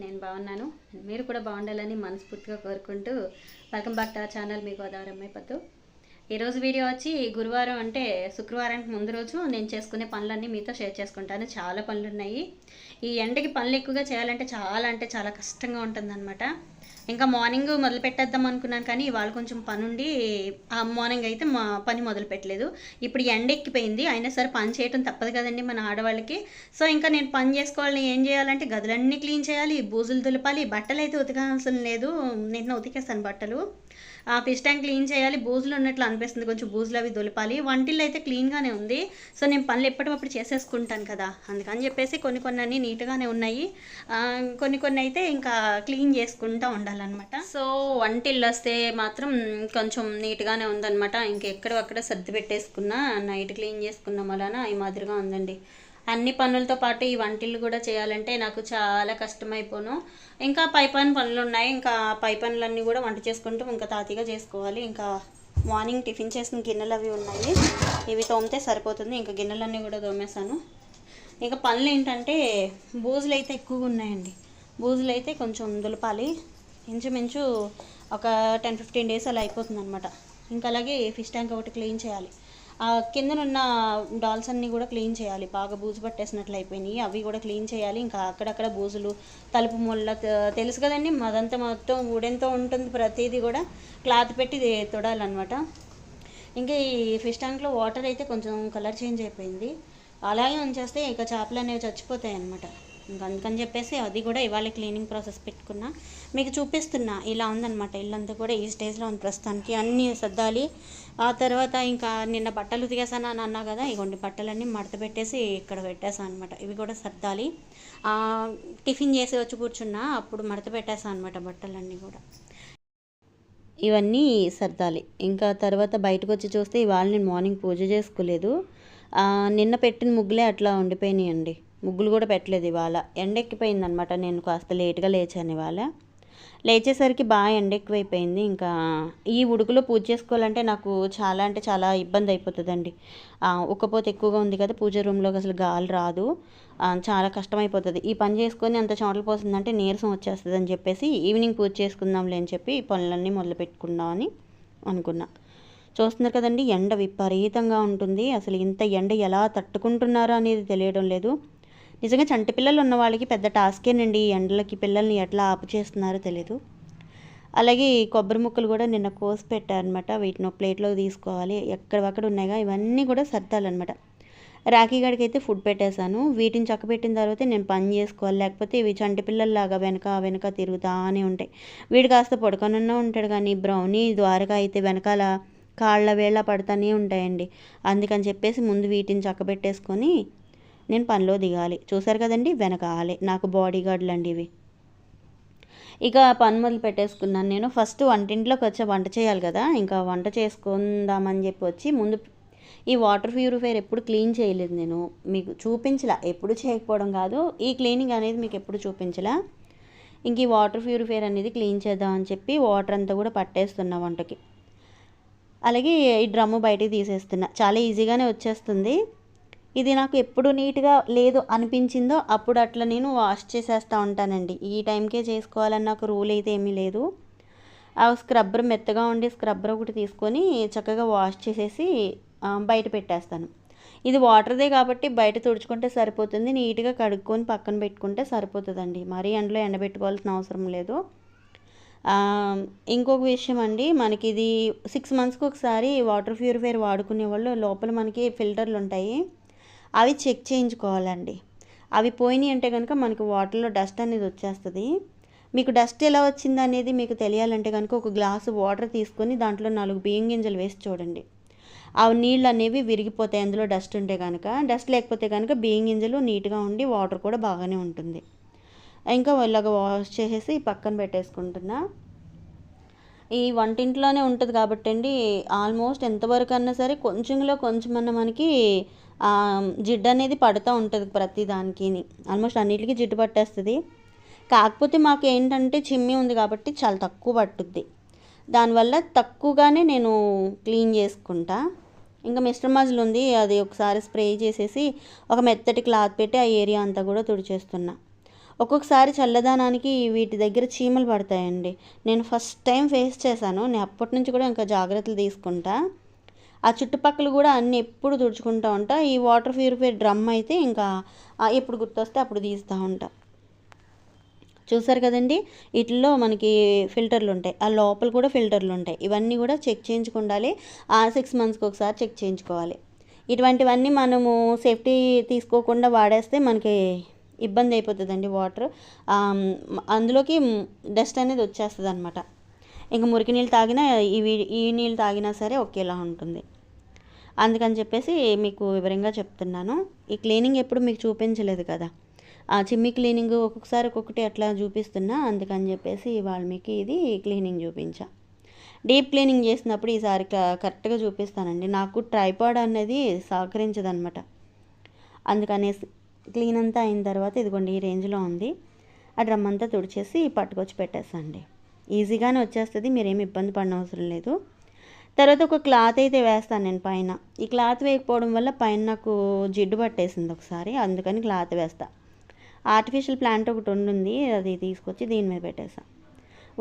నేను బాగున్నాను. మీరు కూడా బాగుండాలని మనస్ఫూర్తిగా కోరుకుంటూ welcome back to our channel మీ గోదావరి అమ్మాయి ఈరోజు వీడియో వచ్చి గురువారం అంటే శుక్రవారానికి ముందు రోజు నేను చేసుకునే పనులన్నీ మీతో షేర్ చేసుకుంటాను. చాలా పనులు ఉన్నాయి ఈ ఎండకి పనులు ఎక్కువగా చేయాలంటే చాలా అంటే చాలా కష్టంగా ఉంటుందన్నమాట. ఇంకా మార్నింగ్ మొదలు పెట్టేద్దాం అనుకున్నాను కానీ ఇవాళ కొంచెం పని ఉండి ఆ మార్నింగ్ అయితే మా పని మొదలు పెట్టలేదు. ఇప్పుడు ఎండ ఎక్కిపోయింది అయినా సరే పని చేయటం తప్పదు కదండి మన ఆడవాళ్ళకి. సో ఇంకా నేను పని చేసుకోవాలని ఏం చేయాలంటే గదులన్నీ క్లీన్ చేయాలి బూజులు దులపాలి బట్టలు అయితే ఉతకాల్సిన లేదు. నిన్న ఉతికేస్తాను బట్టలు. ఫిష్ ట్యాంక్ క్లీన్ చేయాలి బూజులు ఉన్నట్లు అనిపిస్తుంది. కొంచెం బూజులు అవి దులపాలి. వంటిల్లు అయితే క్లీన్గానే ఉంది. సో నేను పనులు ఎప్పటికప్పుడు చేసేసుకుంటాను కదా. అందుకని చెప్పేసి కొన్ని కొన్ని అన్నీ నీట్గానే ఉన్నాయి. కొన్ని కొన్ని అయితే ఇంకా క్లీన్ చేసుకుంటూ ఉండాలన్నమాట. సో వంటిల్లు వస్తే మాత్రం కొంచెం నీట్గానే ఉందన్నమాట. ఇంక అక్కడ సర్ది పెట్టేసుకున్నా నైట్ క్లీన్ చేసుకున్న వలన ఈ మాదిరిగా ఉందండి. అన్ని పనులతో పాటు ఈ వంటలు కూడా చేయాలంటే నాకు చాలా కష్టమైపోను. ఇంకా పై పని పనులు ఉన్నాయి ఇంకా పై పనులన్నీ కూడా వంట చేసుకుంటూ ఇంకా తాతీగా చేసుకోవాలి. ఇంకా మార్నింగ్ టిఫిన్ చేసిన గిన్నెలు అవి ఉన్నాయి. ఇవి తోమితే సరిపోతుంది. ఇంకా గిన్నెలన్నీ కూడా తోమేశాను. ఇంకా పనులు ఏంటంటే బూజులు అయితే ఎక్కువగా ఉన్నాయండి. బూజులు అయితే కొంచెం దులపాలి. ఇంచుమించు ఒక టెన్ ఫిఫ్టీన్ డేస్ అలా అయిపోతుంది అనమాట ఇంకా అలాగే ఫిష్ ట్యాంక్ ఒకటి క్లీన్ చేయాలి. కిందనున్న డాల్స్ అన్నీ కూడా క్లీన్ చేయాలి. బాగా బూజు పట్టేసినట్లు అయిపోయినాయి. అవి కూడా క్లీన్ చేయాలి. ఇంకా అక్కడక్కడ బూజులు తలుపు మొల్ల తెలుసు కదండి అదంతా మొత్తం ఊడెంతో ఉంటుంది. ప్రతిదీ కూడా క్లాత్ పెట్టి ఇది తొడాలన్నమాట. ఇంకా ఈ ఫిష్ ట్యాంక్లో వాటర్ అయితే కొంచెం కలర్ చేంజ్ అయిపోయింది. అలాగే ఉంచేస్తే ఇక చేపలు అనేవి చచ్చిపోతాయి అన్నమాట ఇంకా అందుకని చెప్పేసి అది కూడా ఇవాళ క్లీనింగ్ ప్రాసెస్ పెట్టుకున్నా. మీకు చూపిస్తున్నా ఇలా ఉందన్నమాట. ఇల్లంతా కూడా ఈ స్టేజ్లో ఉంది ప్రస్తుతానికి. అన్నీ సర్దాలి. ఆ తర్వాత ఇంకా నిన్న బట్టలు ఉతికేసాను అని అన్నా కదా ఇగోండి బట్టలన్నీ మడత పెట్టేసి ఇక్కడ పెట్టేసాను అనమాట ఇవి కూడా సర్దాలి. టిఫిన్ చేసి వచ్చి కూర్చున్నా అప్పుడు మడత పెట్టేసాను అనమాట బట్టలన్నీ కూడా. ఇవన్నీ సర్దాలి. ఇంకా తర్వాత బయటకు వచ్చి చూస్తే ఇవాళ నేను మార్నింగ్ పూజ చేసుకోలేదు. నిన్న పెట్టిన ముగ్గులే అట్లా ఉండిపోయినాయండి. ముగ్గులు కూడా పెట్టలేదు ఇవాళ. ఎండెక్కిపోయిందనమాట నేను కాస్త లేట్గా లేచాను ఇవాళ. లేచేసరికి బాగా ఎండెక్కువైపోయింది. ఇంకా ఈ ఉడుకులో పూజ చేసుకోవాలంటే నాకు చాలా అంటే చాలా ఇబ్బంది అయిపోతుందండి ఆ, ఉక్కపోత ఎక్కువగా ఉంది కదా పూజ రూమ్లోకి అసలు గాలి రాదు. చాలా కష్టమైపోతుంది. ఈ పని చేసుకొని అంత చోట్ల పోతుందంటే నీరసం వచ్చేస్తుంది అని చెప్పేసి ఈవినింగ్ పూజ చేసుకుందాంలే అని చెప్పి ఈ పనులన్నీ మొదలు పెట్టుకుందామని అనుకున్నా. చూస్తున్నారు కదండి ఎండ విపరీతంగా ఉంటుంది. అసలు ఇంత ఎండ ఎలా తట్టుకుంటున్నారో అనేది తెలియడం లేదు. నిజంగా చంటి పిల్లలు ఉన్న వాళ్ళకి పెద్ద టాస్కేనండి ఈ ఎండలకి పిల్లల్ని ఎట్లా ఆపు చేస్తున్నారో తెలియదు అలాగే ఈ కొబ్బరి ముక్కలు కూడా నిన్న కోసి పెట్టారనమాట వీటిని ప్లేట్లో తీసుకోవాలి. ఎక్కడవక్కడ ఉన్నాయిగా ఇవన్నీ కూడా సర్దాలన్నమాట. రాఖీ గడికి అయితే ఫుడ్ పెట్టేశాను. వీటిని చక్కబెట్టిన తర్వాత నేను పని చేసుకోవాలి. లేకపోతే ఇవి చంటి పిల్లల్లాగా వెనక వెనక తిరుగుతానే ఉంటాయి. వీడు కాస్త పడుకొనున్నా ఉంటాడు కానీ బ్రౌనీ ద్వారకా అయితే వెనకాల కాళ్ళ వేళ్ళ పడతానే ఉంటాయండి. అందుకని చెప్పేసి ముందు వీటిని చక్కబెట్టేసుకొని నేను పనిలో దిగాలి. చూసారు కదండి? వెనకాలే నాకు బాడీ గార్డులు అండి ఇవి ఇక పని మొదలు పెట్టేసుకున్నాను నేను. ఫస్ట్ వంటింట్లోకి వచ్చే వంట చేయాలి కదా. ఇంకా వంట చేసుకుందామని చెప్పి వచ్చి ముందు ఈ వాటర్ ప్యూరిఫైర్ ఎప్పుడు క్లీన్ చేయలేదు నేను. మీకు చూపించలా. ఎప్పుడు చేయకపోవడం కాదు. ఈ క్లీనింగ్ అనేది మీకు ఎప్పుడు చూపించలా? ఇంక ఈ వాటర్ ప్యూరిఫైర్ అనేది క్లీన్ చేద్దామని చెప్పి వాటర్ అంతా కూడా పట్టేస్తున్నా వంటకి. అలాగే ఈ డ్రమ్ము బయటికి తీసేస్తున్నా. చాలా ఈజీగానే వచ్చేస్తుంది. ఇది నాకు ఎప్పుడు నీట్గా లేదు అనిపించిందో అప్పుడు అట్లా నేను వాష్ చేసేస్తూ ఉంటానండి. ఈ టైంకే చేసుకోవాలని నాకు రూల్ అయితే ఏమీ లేదు. ఆ స్క్రబ్బర్ మెత్తగా ఉండే స్క్రబ్బర్ ఒకటి తీసుకొని చక్కగా వాష్ చేసేసి బయట పెట్టేస్తాను. ఇది వాటర్దే కాబట్టి బయట తుడుచుకుంటే సరిపోతుంది. నీట్గా కడుక్కొని పక్కన పెట్టుకుంటే సరిపోతుందండి. మరీ ఎండలో ఎండబెట్టుకోవాల్సిన అవసరం లేదు. ఇంకొక విషయం అండి మనకి ఇది సిక్స్ మంత్స్కి ఒకసారి వాటర్ ప్యూరిఫైయర్ వాడుకునే వాళ్ళు లోపల మనకి ఫిల్టర్లు ఉంటాయి. అవి చెక్ చేయించుకోవాలండి. అవి పోయినాయి అంటే కనుక మనకి వాటర్లో డస్ట్ అనేది వచ్చేస్తుంది. మీకు డస్ట్ ఎలా వచ్చింది అనేది మీకు తెలియాలంటే కనుక ఒక గ్లాసు వాటర్ తీసుకొని దాంట్లో నాలుగు బియ్యం గింజలు వేసి చూడండి. ఆ నీళ్ళు అనేవి విరిగిపోతాయి అందులో డస్ట్ ఉంటే కనుక డస్ట్ లేకపోతే కనుక బియ్యం గింజలు నీట్గా ఉండి వాటర్ కూడా బాగానే ఉంటుంది. ఇంకా ఇలాగ వాష్ చేసేసి పక్కన పెట్టేసుకుంటున్నా. ఈ వంటింట్లోనే ఉంటుంది కాబట్టి అండి. ఆల్మోస్ట్ ఎంతవరకు అన్నా సరే కొంచెంలో కొంచెమన్నా మనకి జిడ్డు అనేది పడుతూ ఉంటుంది ప్రతి దానికి ఆల్మోస్ట్ అన్నిటికీ జిడ్డు పట్టేస్తుంది. కాకపోతే మాకు ఏంటంటే చిమ్మి ఉంది కాబట్టి చాలా తక్కువ పట్టుద్ది. దానివల్ల తక్కువగానే నేను క్లీన్ చేసుకుంటా. ఇంకా మిస్టర్ మజిల్ ఉంది అది ఒకసారి స్ప్రే చేసేసి ఒక మెత్తటి క్లాత్ పెట్టి ఆ ఏరియా అంతా కూడా తుడిచేస్తున్నా. ఒక్కొక్కసారి చల్లదానానికి వీటి దగ్గర చీమలు పడతాయండి. నేను ఫస్ట్ టైం ఫేస్ చేశాను. నేను అప్పటి నుంచి కూడా ఇంకా జాగ్రత్తలు తీసుకుంటా. ఆ చుట్టుపక్కల కూడా అన్నీ ఎప్పుడు తుడుచుకుంటూ ఉంటా. ఈ వాటర్ ప్యూరిఫైర్ డ్రమ్ అయితే ఇంకా ఎప్పుడు గుర్తొస్తే అప్పుడు తీస్తూ ఉంటా. చూసారు కదండి? వీటిల్లో మనకి ఫిల్టర్లు ఉంటాయి. ఆ లోపల కూడా ఫిల్టర్లు ఉంటాయి. ఇవన్నీ కూడా చెక్ చేయించుకుండాలి. ఆ సిక్స్ మంత్స్కి ఒకసారి చెక్ చేయించుకోవాలి. ఇటువంటివన్నీ మనము సేఫ్టీ తీసుకోకుండా వాడేస్తే మనకి ఇబ్బంది అయిపోతుందండి వాటర్. అందులోకి డస్ట్ అనేది వచ్చేస్తుంది అనమాట ఇంకా మురికి నీళ్ళు తాగినా ఇవి ఈ నీళ్ళు తాగినా సరే ఒకేలా ఉంటుంది. అందుకని చెప్పేసి మీకు వివరంగా చెప్తున్నాను. ఈ క్లీనింగ్ ఎప్పుడు మీకు చూపించలేదు కదా. ఆ చిమ్మి క్లీనింగ్ ఒక్కొక్కసారి ఒక్కొక్కటి అట్లా చూపిస్తున్నా. అందుకని చెప్పేసి ఇవాళ మీకు ఇది క్లీనింగ్ చూపించా. డీప్ క్లీనింగ్ చేసినప్పుడు ఈసారి క- కరెక్ట్గా చూపిస్తానండి. నాకు ట్రైపాడ్ అనేది సహకరించదనమాట. అందుకనేసి క్లీన్ అంతా అయిన తర్వాత ఇదిగోండి ఈ రేంజ్లో ఉంది. ఆ డ్రమ్ అంతా తుడిచేసి పట్టుకొచ్చి పెట్టేసండి ఈజీగానే వచ్చేస్తుంది. మీరేమి ఇబ్బంది పడిన అవసరం లేదు. తర్వాత ఒక క్లాత్ అయితే వేస్తాను నేను పైన. ఈ క్లాత్ వేయకపోవడం వల్ల పైన నాకు జిడ్డు పట్టేసింది ఒకసారి అందుకని క్లాత్ వేస్తా. ఆర్టిఫిషియల్ ప్లాంట్ ఒకటి ఉండింది అది తీసుకొచ్చి దీని మీద పెట్టేసా.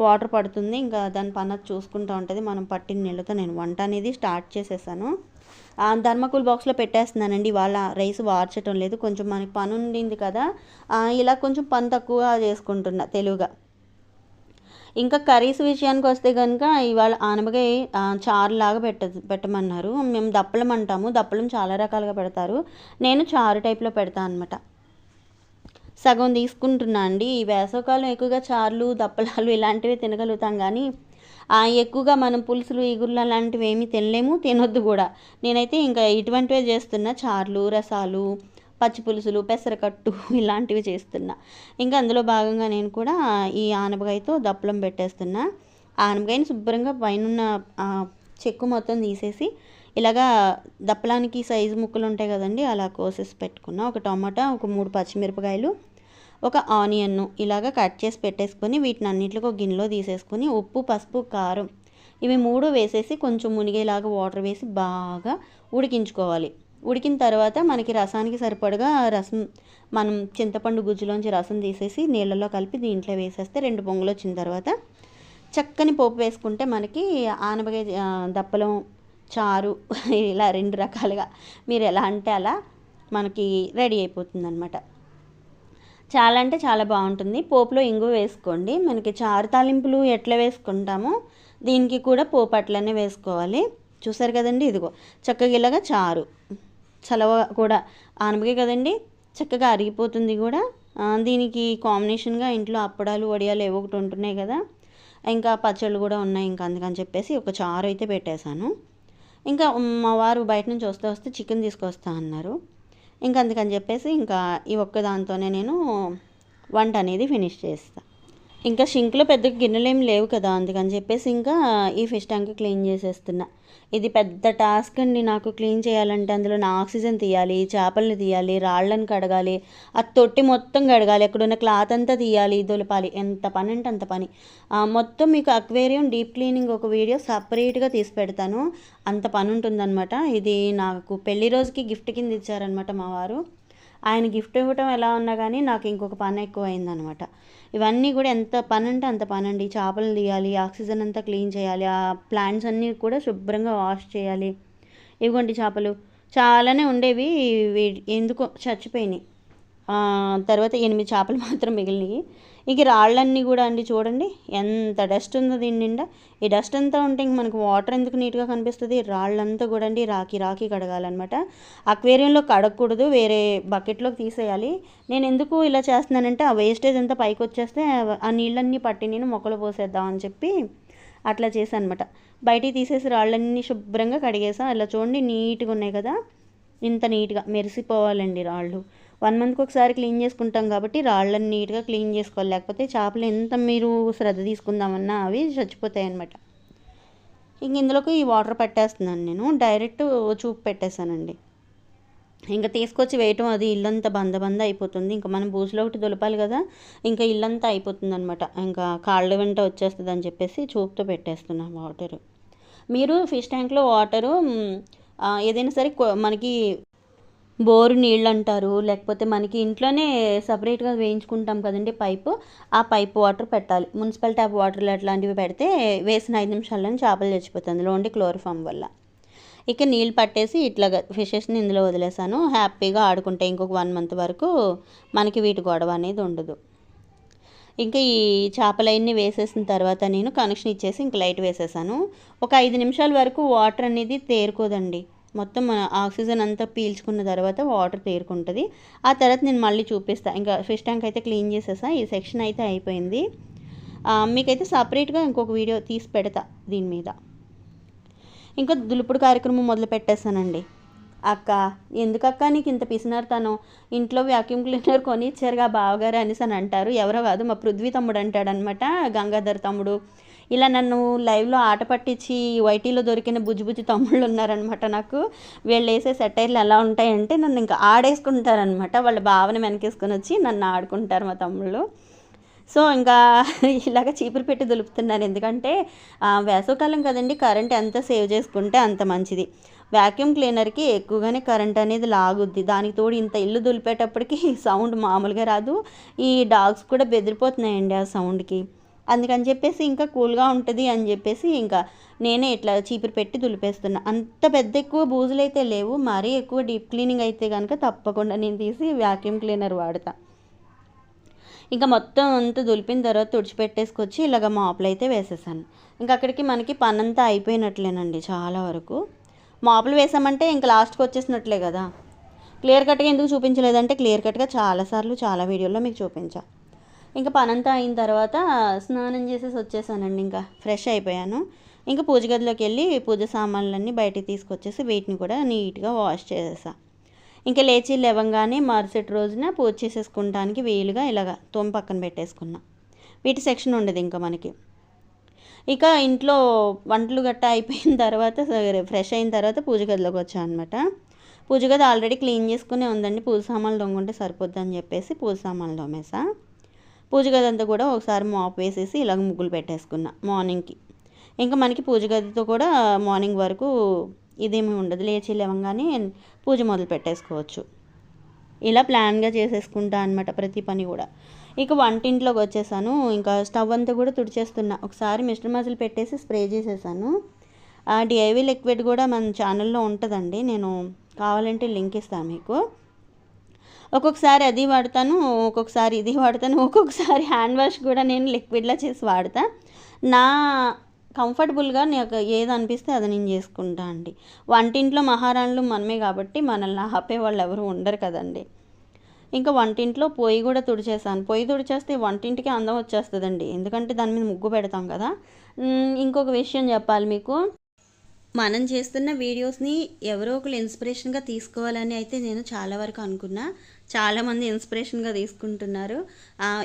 వాటర్ పడుతుంది ఇంకా దాని పని చూసుకుంటూ ఉంటుంది. మనం పట్టిన నీళ్ళతో నేను వంట అనేది స్టార్ట్ చేసేసాను. ధర్మకూల్ బాక్స్లో పెట్టేస్తున్నానండి ఇవాళ రైస్ వార్చటం లేదు. కొంచెం మనకి పని ఉండింది కదా ఇలా కొంచెం పని తక్కువ చేసుకుంటున్నా తెలుగుగా. ఇంకా కర్రీస్ విషయానికి వస్తే కనుక ఇవాళ ఆనపకాయ చారులాగా చారు లాగా పెట్ట పెట్టమన్నారు. మేము దప్పలం అంటాము. దప్పలం చాలా రకాలుగా పెడతారు. నేను చారు టైప్లో పెడతాను అనమాట సగం తీసుకుంటున్నా అండి. ఈ వేసవకాలం ఎక్కువగా చార్లు దప్పలాలు ఇలాంటివి తినగలుగుతాం కానీ ఎక్కువగా మనం పులుసులు ఈగుర్లు అలాంటివి ఏమీ తినలేము తినొద్దు కూడా. నేనైతే ఇంకా ఇటువంటివే చేస్తున్నా. చార్లు రసాలు పచ్చి పులుసులు పెసరకట్టు ఇలాంటివి చేస్తున్నా. ఇంకా అందులో భాగంగా నేను కూడా ఈ ఆనపకాయతో దప్పలం పెట్టేస్తున్నా. ఆనపకాయని శుభ్రంగా పైన చెక్కు మొత్తం తీసేసి ఇలాగా దప్పలానికి సైజు ముక్కలు ఉంటాయి కదండి అలా కోసేసి పెట్టుకున్నా. ఒక టమాటా ఒక మూడు పచ్చిమిరపకాయలు ఒక ఆనియన్ ఇలాగ కట్ చేసి పెట్టేసుకొని వీటిని అన్నింటికి ఒక గిన్నెలో తీసేసుకొని ఉప్పు పసుపు కారం ఇవి మూడు వేసేసి కొంచెం మునిగేలాగా వాటర్ వేసి బాగా ఉడికించుకోవాలి. ఉడికిన తర్వాత మనకి రసానికి సరిపడగా రసం మనం చింతపండు గుజ్జులోంచి రసం తీసేసి నీళ్ళలో కలిపి దీంట్లో వేసేస్తే రెండు పొంగులు వచ్చిన తర్వాత చక్కని పోపు వేసుకుంటే మనకి ఆనపకాయ దప్పలం చారు ఇలా రెండు రకాలుగా మీరు ఎలా అంటే అలా మనకి రెడీ అయిపోతుంది అనమాట చాలా అంటే చాలా బాగుంటుంది. పోపులో ఇంగు వేసుకోండి. మనకి చారు తాలింపులు ఎట్లా వేసుకుంటామో దీనికి కూడా పోపు అట్లనే వేసుకోవాలి. చూసారు కదండి? ఇదిగో చక్కగా ఇలాగా చారు. చలవ కూడా ఆనపకాయ కదండి చక్కగా అరిగిపోతుంది కూడా. దీనికి కాంబినేషన్గా ఇంట్లో అప్పడాలు వడియాలు ఏవో ఒకటి ఉంటున్నాయి కదా. ఇంకా పచ్చళ్ళు కూడా ఉన్నాయి ఇంకా అందుకని చెప్పేసి ఒక చారు అయితే పెట్టేశాను. ఇంకా మా వారు బయట నుంచి వస్తే వస్తే చికెన్ తీసుకొస్తా అన్నారు. ఇంకా అందుకని చెప్పేసి ఇంకా ఈ ఒక్క దాంతోనే నేను వంట అనేది ఫినిష్ చేస్తాను ఇంకా షింక్లో పెద్ద గిన్నెలు ఏమి లేవు కదా అందుకని చెప్పేసి ఇంకా ఈ ఫిష్ ట్యాంక్ క్లీన్ చేసేస్తున్నా. ఇది పెద్ద టాస్క్ అండి నాకు క్లీన్ చేయాలంటే. అందులో నా ఆక్సిజన్ తీయాలి చేపల్ని తీయాలి రాళ్ళని కడగాలి ఆ తొట్టి మొత్తం కడగాలి ఎక్కడున్న క్లాత్ అంతా తీయాలి దులపాలి. ఎంత పని అంటే అంత పని. మొత్తం మీకు అక్వేరియం డీప్ క్లీనింగ్ ఒక వీడియో సపరేట్గా తీసి పెడతాను. అంత పని ఉంటుందన్నమాట. ఇది నాకు పెళ్ళి రోజుకి గిఫ్ట్ కింద ఇచ్చారనమాట మా వారు. ఆయన గిఫ్ట్ ఇవ్వటం ఎలా ఉన్నా కానీ నాకు ఇంకొక పని ఎక్కువ అయిందనమాట ఇవన్నీ కూడా ఎంత పని అంటే అంత పని అండి చేపలు తీయాలి ఆక్సిజన్ అంతా క్లీన్ చేయాలి ఆ ప్లాంట్స్ అన్నీ కూడా శుభ్రంగా వాష్ చేయాలి. ఇవ్వండి చేపలు. చాలానే ఉండేవి ఎందుకో చచ్చిపోయినాయి. తర్వాత ఎనిమిది చేపలు మాత్రం మిగిలినాయి. ఇక రాళ్ళన్నీ కూడా అండి చూడండి ఎంత డస్ట్ ఉందో దీని నిండా. ఈ డస్ట్ అంతా ఉంటే ఇంక మనకు వాటర్ ఎందుకు నీట్గా కనిపిస్తుంది? రాళ్ళంతా కూడా అండి రాకి రాకి కడగాలన్నమాట. అక్వేరియంలో కడగకూడదు వేరే బకెట్లోకి తీసేయాలి. నేను ఎందుకు ఇలా చేస్తున్నానంటే ఆ వేస్టేజ్ అంతా పైకి వచ్చేస్తే ఆ నీళ్ళన్నీ పట్టి నేను మొక్కలు పోసేద్దాం అని చెప్పి అట్లా చేశాను అనమాట బయటికి తీసేసి రాళ్ళన్నీ శుభ్రంగా కడిగేసా. అలా చూడండి నీట్గా ఉన్నాయి కదా. ఇంత నీట్గా మెరిసిపోవాలండి రాళ్ళు. వన్ మంత్కి ఒకసారి క్లీన్ చేసుకుంటాం కాబట్టి రాళ్ళని నీట్గా క్లీన్ చేసుకోవాలి. లేకపోతే చేపలు ఎంత మీరు శ్రద్ధ తీసుకుందామన్నా అవి చచ్చిపోతాయి అనమాట ఇంక ఇందులోకి ఈ వాటర్ పెట్టేస్తున్నాను నేను. డైరెక్ట్ చూపు పెట్టేశానండి. ఇంకా తీసుకొచ్చి వేయటం అది ఇల్లంతా బంద బంద అయిపోతుంది. ఇంకా మనం బూజులో ఒకటి దులపాలి కదా ఇంకా ఇల్లంతా అయిపోతుంది అనమాట ఇంకా కాళ్ళ వెంట వచ్చేస్తుంది అని చెప్పేసి చూపుతో పెట్టేస్తున్నాను వాటర్. మీరు ఫిష్ ట్యాంక్లో వాటరు ఏదైనా సరే మనకి బోరు నీళ్ళు అంటారు లేకపోతే మనకి ఇంట్లోనే సపరేట్గా వేయించుకుంటాం కదండి పైపు. ఆ పైప్ వాటర్ పెట్టాలి. మున్సిపల్ ట్యాప్ వాటర్లు అట్లాంటివి పెడితే వేసిన ఐదు నిమిషాల్లోనే చేపలు చచ్చిపోతుంది లోండి ఉండి క్లోరోఫామ్ వల్ల. ఇక నీళ్ళు పట్టేసి ఇట్లాగా ఫిషెస్ని ఇందులో వదిలేసాను. హ్యాపీగా ఆడుకుంటే ఇంకొక వన్ మంత్ వరకు మనకి వీటి గొడవ అనేది ఉండదు. ఇంకా ఈ చేపలన్నీ వేసేసిన తర్వాత నేను కనెక్షన్ ఇచ్చేసి ఇంక లైట్ వేసేసాను. ఒక ఐదు నిమిషాల వరకు వాటర్ అనేది తేరుకోదండి. మొత్తం మన ఆక్సిజన్ అంతా పీల్చుకున్న తర్వాత వాటర్ తేరుకుంటుంది ఆ తర్వాత నేను మళ్ళీ చూపిస్తాను ఇంకా ఫిష్ ట్యాంక్ అయితే క్లీన్ చేసేసా. ఈ సెక్షన్ అయితే అయిపోయింది. మీకైతే సపరేట్గా ఇంకొక వీడియో తీసి పెడతా దీని మీద. ఇంకా దులుపుడు కార్యక్రమం మొదలు పెట్టేస్తానండి అక్క ఎందుకక్క నీకు ఇంత పిసినారుతాను? ఇంట్లో వ్యాక్యూమ్ క్లీనర్ కొని ఇచ్చారుగా బావగారు అనేసి అని అంటారు. ఎవరో కాదు మా పృథ్వీ తమ్ముడు అంటాడనమాట గంగాధర్ తమ్ముడు. ఇలా నన్ను లైవ్లో ఆట పట్టించి వైటీలో దొరికిన బుజ్జి బుజ్జి తమ్ముళ్ళు ఉన్నారనమాట నాకు. వీళ్ళు వేసే సెటైర్లు ఎలా ఉంటాయంటే నన్ను ఇంకా ఆడేసుకుంటారనమాట వాళ్ళ భావన వెనకేసుకొని వచ్చి నన్ను ఆడుకుంటారు మా తమ్ముళ్ళు. సో ఇంకా ఇలాగ చీపురు పెట్టి దులుపుతున్నాను ఎందుకంటే వేసవకాలం వేసవికాలం కదండి కరెంట్ ఎంత సేవ్ చేసుకుంటే అంత మంచిది. వ్యాక్యూమ్ క్లీనర్కి ఎక్కువగానే కరెంట్ అనేది లాగుద్ది. దానికి తోడు ఇంత ఇల్లు దులిపేటప్పటికి సౌండ్ మామూలుగా రాదు. ఈ డాగ్స్ కూడా బెదిరిపోతున్నాయండి ఆ సౌండ్కి. అందుకని చెప్పేసి ఇంకా కూల్గా ఉంటుంది అని చెప్పేసి ఇంకా నేనే ఇట్లా చీపురు పెట్టి దులిపేస్తున్నా. అంత పెద్ద ఎక్కువ బూజులు అయితే లేవు. మరీ ఎక్కువ డీప్ క్లీనింగ్ అయితే కనుక తప్పకుండా నేను తీసి వ్యాక్యూమ్ క్లీనర్ వాడతా. ఇంకా మొత్తం అంతా దులిపిన తర్వాత తుడిచిపెట్టేసుకొచ్చి ఇలాగ మాపులు అయితే వేసేసాను. ఇంకా అక్కడికి మనకి పనంతా అయిపోయినట్లేనండి చాలా వరకు. మాపులు వేసామంటే ఇంకా లాస్ట్కి వచ్చేసినట్లే కదా. క్లియర్ కట్గా ఎందుకు చూపించలేదంటే క్లియర్ కట్గా చాలాసార్లు చాలా వీడియోల్లో మీకు చూపించాను ఇంకా పనంతా అయిన తర్వాత స్నానం చేసేసి వచ్చేసానండి ఇంకా ఫ్రెష్ అయిపోయాను. ఇంకా పూజ గదిలోకి వెళ్ళి పూజ సామాన్లన్నీ బయటికి తీసుకొచ్చేసి వీటిని కూడా నీట్గా వాష్ చేసేసా. ఇంకా లేచి లేవంగానే మరుసటి రోజున పూజ చేసేసుకుంటానికి వీలుగా ఇలాగ తోమ పక్కన పెట్టేసుకున్నా. వీటి సెక్షన్ ఉండదు ఇంకా మనకి. ఇక ఇంట్లో వంటలు గట్టా అయిపోయిన తర్వాత ఫ్రెష్ అయిన తర్వాత పూజ గదిలోకి వచ్చాను అనమాట పూజ గది ఆల్రెడీ క్లీన్ చేసుకునే ఉందండి. పూజ సామాన్లు దొంగుంటే సరిపోద్దని చెప్పేసి పూజ సామాన్లు దొమ్మేసా పూజ అంతా కూడా ఒకసారి మాప్ వేసేసి ఇలాగ ముగ్గులు పెట్టేసుకున్నా మార్నింగ్కి. ఇంకా మనకి పూజ గదితో కూడా మార్నింగ్ వరకు ఇదేమీ ఉండదు. లేచి లేవగానే పూజ మొదలు పెట్టేసుకోవచ్చు. ఇలా ప్లాన్గా చేసేసుకుంటా అనమాట ప్రతి పని కూడా. ఇక వంటింట్లోకి వచ్చేసాను. ఇంకా స్టవ్ అంతా కూడా తుడిచేస్తున్నా. ఒకసారి మిస్టర్ మజిల్ పెట్టేసి స్ప్రే చేసేసాను. ఆ డిఐవి లిక్విడ్ కూడా మన ఛానల్లో ఉంటుందండి. నేను కావాలంటే లింక్ ఇస్తాను మీకు. ఒక్కొక్కసారి అది వాడతాను ఒక్కొక్కసారి ఇది వాడతాను ఒక్కొక్కసారి హ్యాండ్ వాష్ కూడా నేను లిక్విడ్లా చేసి వాడతా. నా కంఫర్టబుల్గా నాకు ఏది అనిపిస్తే అది నేను చేసుకుంటా అండి. వంటింట్లో మహారాణులు మనమే కాబట్టి మనల్ని ఆపే వాళ్ళు ఎవరు ఉండరు కదండి. ఇంకా వంటింట్లో పొయ్యి కూడా తుడిచేసాను. పొయ్యి తుడిచేస్తే వంటింటికి అందం వచ్చేస్తుందండి. ఎందుకంటే దాని మీద ముగ్గు పెడతాం కదా. ఇంకొక విషయం చెప్పాలి మీకు. మనం చేస్తున్న వీడియోస్ని ఎవరో ఒకరు ఇన్స్పిరేషన్గా తీసుకోవాలని అయితే నేను చాలా వరకు అనుకున్నా. చాలామంది ఇన్స్పిరేషన్గా తీసుకుంటున్నారు.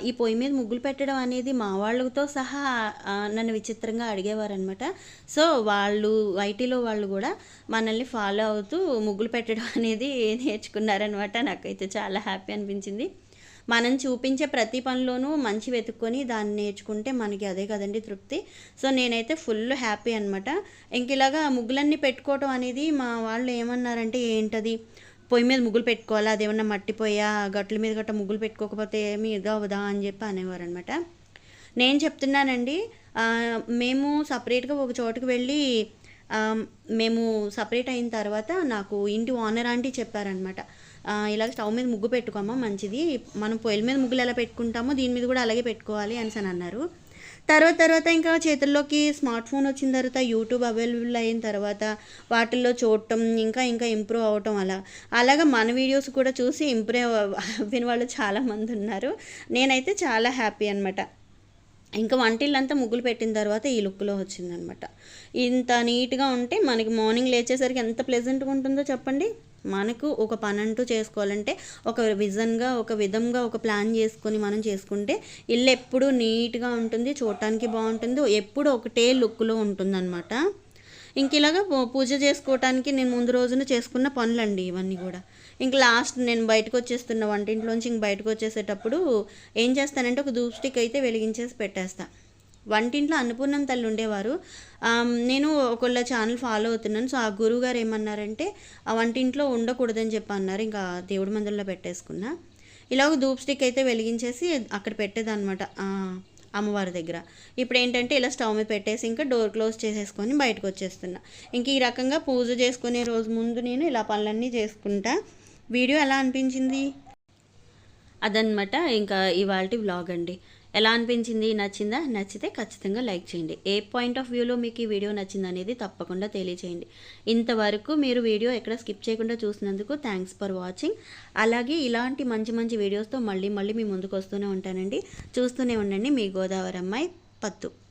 ఈ పొయ్యి మీద ముగ్గులు పెట్టడం అనేది మా వాళ్ళతో సహా నన్ను విచిత్రంగా అడిగేవారనమాట సో వాళ్ళు ఐటీలో వాళ్ళు కూడా మనల్ని ఫాలో అవుతూ ముగ్గులు పెట్టడం అనేది నేర్చుకున్నారనమాట నాకైతే చాలా హ్యాపీ అనిపించింది. మనం చూపించే ప్రతి పనిలోనూ మంచి వెతుక్కొని దాన్ని నేర్చుకుంటే మనకి అదే కదండి తృప్తి. సో నేనైతే ఫుల్ హ్యాపీ అనమాట ఇంక ఇలాగా ముగ్గులన్నీ పెట్టుకోవటం అనేది మా వాళ్ళు ఏమన్నారంటే ఏంటది? పొయ్యి మీద ముగ్గులు పెట్టుకోవాలా? అదేమన్నా మట్టిపోయా గట్ల మీద గట్ట ముగ్గులు పెట్టుకోకపోతే మీద అవదా? అని చెప్పి అనేవారు అనమాట నేను చెప్తున్నానండి మేము సపరేట్గా ఒక చోటుకు వెళ్ళి మేము సపరేట్ అయిన తర్వాత నాకు ఇంటి ఓనర్ ఆంటీ చెప్పారనమాట ఇలాగ స్టవ్ మీద ముగ్గు పెట్టుకోమా మంచిది. మనం పొయ్యిల మీద ముగ్గులు ఎలా పెట్టుకుంటామో దీని మీద కూడా అలాగే పెట్టుకోవాలి అని అని అన్నారు. తర్వాత తర్వాత ఇంకా చేతుల్లోకి స్మార్ట్ ఫోన్ వచ్చిన తర్వాత యూట్యూబ్ అవైలబుల్ అయిన తర్వాత వాటిల్లో చూడటం ఇంకా ఇంకా ఇంప్రూవ్ అవటం అలా. అలాగా మన వీడియోస్ కూడా చూసి ఇంప్రూవ్ అవ్విన వాళ్ళు చాలామంది ఉన్నారు. నేనైతే చాలా హ్యాపీ అనమాట ఇంకా వంటిల్లంతా ముగ్గులు పెట్టిన తర్వాత ఈ లుక్లో వచ్చిందనమాట ఇంత నీట్గా ఉంటే మనకి మార్నింగ్ లేచేసరికి ఎంత ప్లెజెంట్గా ఉంటుందో చెప్పండి? మనకు ఒక పని అంటూ చేసుకోవాలంటే ఒక విజన్గా ఒక విధంగా ఒక ప్లాన్ చేసుకొని మనం చేసుకుంటే ఇల్లు ఎప్పుడూ నీట్గా ఉంటుంది చూడటానికి బాగుంటుంది ఎప్పుడు ఒకటే లుక్లో ఉంటుందన్నమాట. ఇంక ఇలాగా పూ- పూజ చేసుకోవటానికి నేను ముందు రోజున చేసుకున్న పనులండి ఇవన్నీ కూడా. ఇంక లాస్ట్ నేను బయటకు వచ్చేస్తున్న వంటింట్లోంచి ఇంక బయటకు వచ్చేసేటప్పుడు ఏం చేస్తానంటే ఒక దూప్ స్టిక్ అయితే వెలిగించేసి పెట్టేస్తాను వంటింట్లో అన్నపూర్ణం తల్లి ఉండేవారు. నేను ఒకళ్ళ ఛానల్ ఫాలో అవుతున్నాను. సో ఆ గురువు గారు ఏమన్నారంటే ఆ వంటింట్లో ఉండకూడదని చెప్పి అన్నారు. ఇంకా దేవుడి మందుల్లో పెట్టేసుకున్నా. ఇలాగ ధూప్ స్టిక్ అయితే వెలిగించేసి అక్కడ పెట్టేదన్నమాట అమ్మవారి దగ్గర. ఇప్పుడు ఏంటంటే ఇలా స్టవ్ మీద పెట్టేసి ఇంకా డోర్ క్లోజ్ చేసేసుకొని బయటకు వచ్చేస్తున్నా. ఇంక ఈ రకంగా పూజ చేసుకునే రోజు ముందు నేను ఇలా పనులన్నీ చేసుకుంటా. వీడియో ఎలా అనిపించింది? అదనమాట ఇంకా ఇవాళ వ్లాగ్ అండి. ఎలా అనిపించింది నచ్చిందా? నచ్చితే ఖచ్చితంగా లైక్ చేయండి. ఏ పాయింట్ ఆఫ్ వ్యూలో మీకు ఈ వీడియో నచ్చింది అనేది తప్పకుండా తెలియచేయండి. ఇంతవరకు మీరు వీడియో ఎక్కడ స్కిప్ చేయకుండా చూసినందుకు థ్యాంక్స్ ఫర్ వాచింగ్ అలాగే ఇలాంటి మంచి మంచి వీడియోస్తో మళ్ళీ మళ్ళీ మీ ముందుకు వస్తూనే ఉంటానండి. చూస్తూనే ఉండండి మీ గోదావరి అమ్మాయి పత్తు.